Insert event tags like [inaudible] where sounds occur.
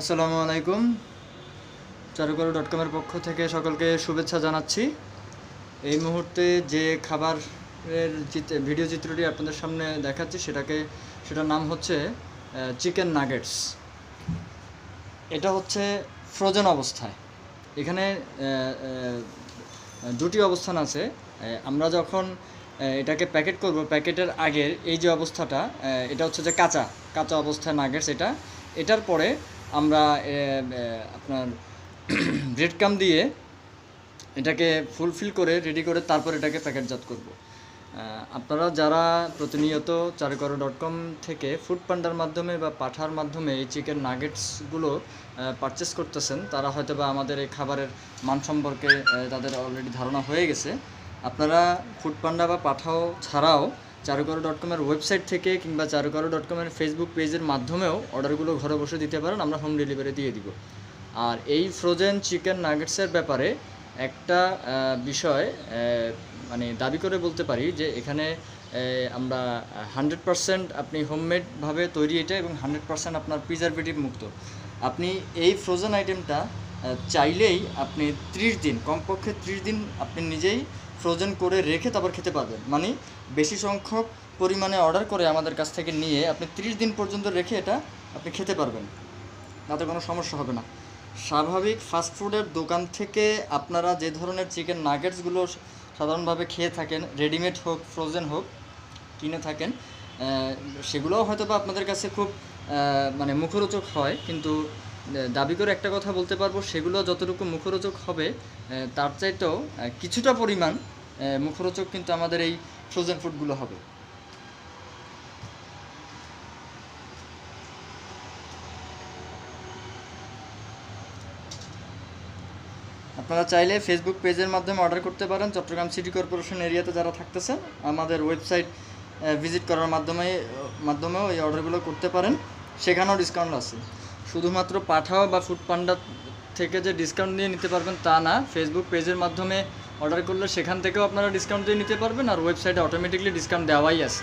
আসসালামু আলাইকুম। চারুকারু ডট কমের পক্ষ থেকে সকলকে শুভেচ্ছা জানাচ্ছি। এই মুহূর্তে যে খাবারের ভিডিও চিত্রটি আপনাদের সামনে দেখাচ্ছি, সেটাকে, সেটার নাম হচ্ছে চিকেন নাগেটস। এটা হচ্ছে ফ্রোজেন অবস্থায়। এখানে দুটি অবস্থান আছে। আমরা যখন এটাকে প্যাকেট করব, প্যাকেটের আগের এই যে অবস্থাটা এটা হচ্ছে যে কাঁচা কাঁচা অবস্থায় নাগেটস এটা। এটার পরে আমরা আপনার [clears throat] ব্রেড কাম দিয়ে এটাকে ফুলফিল করে রেডি করে তারপর এটাকে প্যাকেটজাত করব। আপনারা যারা প্রতিনিয়ত চারুকর ডট কম থেকে ফুড পান্ডার মাধ্যমে বা পাঠার মাধ্যমে এই চিকেন নাগেটসগুলো পারচেস করতেছেন, তারা হয়তো বা আমাদের এই খাবারের মান সম্পর্কে তাদের অলরেডি ধারণা হয়ে গেছে। আপনারা ফুড পান্ডা বা পাঠাও ছাড়াও চারুকর ডট কমের ওয়েবসাইট থেকে কিংবা চারুকর ডট কমের ফেসবুক পেজের মাধ্যমেও অর্ডারগুলো ঘরে বসে দিতে পারেন, আমরা হোম ডেলিভারি দিয়ে দিব। আর এই ফ্রোজেন চিকেন নাগেটসের ব্যাপারে একটা বিষয় মানে দাবি করে বলতে পারি যে এখানে আমরা হান্ড্রেড পারসেন্ট আপনি হোমমেডভাবে তৈরি এটা এবং হান্ড্রেড পারসেন্ট আপনার প্রিজারভেটিভ মুক্ত। আপনি এই ফ্রোজেন আইটেমটা চাইলেই আপনি ত্রিশ দিন, কমপক্ষে ত্রিশ দিন আপনি নিজেই ফ্রোজেন করে রেখে তারপর খেতে পারবেন। মানে বেশি সংখ্যক পরিমাণে অর্ডার করে আমাদের কাছ থেকে নিয়ে আপনি ত্রিশ দিন পর্যন্ত রেখে এটা আপনি খেতে পারবেন। তাতে কোনো সমস্যা হবে না। স্বাভাবিক ফাস্টফুডের দোকান থেকে আপনারা যে ধরনের চিকেন নাগেটসগুলো সাধারণভাবে খেয়ে থাকেন রেডিমেড হোক ফ্রোজেন হোক, কিনে থাকেন সেগুলোও হয়তো বা আপনাদের কাছে খুব মানে মুখরোচক হয়। কিন্তু দাবি করে একটা কথা বলতে পারব, সেগুলো যতটুকু মুখরোচক হবে তার চাইতেও কিছুটা পরিমাণ মুখরোচক কিন্তু আমাদের এই ফ্রোজেন ফুডগুলো হবে। আপনারা চাইলে ফেসবুক পেজের মাধ্যমে অর্ডার করতে পারেন। চট্টগ্রাম সিটি কর্পোরেশন এরিয়াতে যারা থাকতেছেন, আমাদের ওয়েবসাইট ভিজিট করার মাধ্যমে মাধ্যমেও এই অর্ডারগুলো করতে পারেন। সেখানেও ডিসকাউন্ট আছে। শুধুমাত্র পাঠাও বা ফুড পান্ডা থেকে যে ডিসকাউন্ট নিয়ে নিতে পারবেন তা না ফেসবুক পেজের মাধ্যমে অর্ডার করলে সেখান থেকেও আপনারা ডিসকাউন্ট দিয়ে নিতে পারবেন আর ওয়েবসাইটে অটোমেটিকলি ডিসকাউন্ট দেওয়াই আছে।